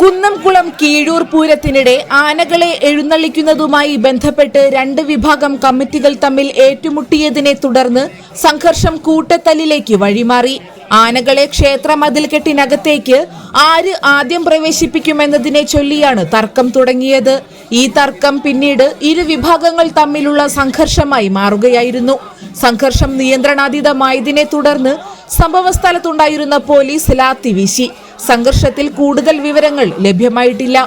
കുന്നംകുളം കീഴൂർ പൂരത്തിനിടെ ആനകളെ എഴുന്നള്ളിക്കുന്നതുമായി ബന്ധപ്പെട്ട് രണ്ട് വിഭാഗം കമ്മിറ്റികൾ തമ്മിൽ ഏറ്റുമുട്ടിയതിനെ തുടർന്ന് സംഘർഷം കൂട്ടത്തല്ലിലേക്ക് വഴിമാറി. ആനകളെ ക്ഷേത്ര മതിൽക്കെട്ടിനകത്തേക്ക് ആര് ആദ്യം പ്രവേശിപ്പിക്കുമെന്നതിനെ ചൊല്ലിയാണ് തർക്കം തുടങ്ങിയത്. ഈ തർക്കം പിന്നീട് ഇരു വിഭാഗങ്ങൾ തമ്മിലുള്ള സംഘർഷമായി മാറുകയായിരുന്നു. സംഘർഷം നിയന്ത്രണാതീതമായതിനെ തുടർന്ന് സംഭവസ്ഥലത്തുണ്ടായിരുന്ന പോലീസ് ലാത്തി വീശി. സംഘർഷത്തിൽ കൂടുതൽ വിവരങ്ങൾ ലഭ്യമായിട്ടില്ല.